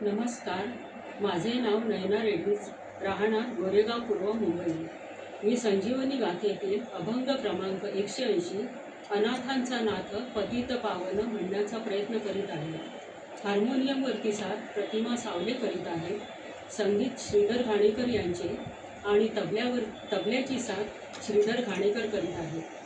नमस्कार. माझे नाव नयना रेड्डीज राहणार गोरेगाव पूर्व मुंबई. मी संजीवनी गाथेतील अभंग क्रमांक एकशे ऐंशी अनाथांचा नाथ पतित पावन म्हणण्याचा प्रयत्न करीत आहे. हार्मोनियमवरती साथ प्रतिमा सावले करीत आहे. संगीत श्रीधर घाणेकर यांचे आणि तबल्यावर तबल्याची साथ श्रीधर घाणेकर करीत आहे.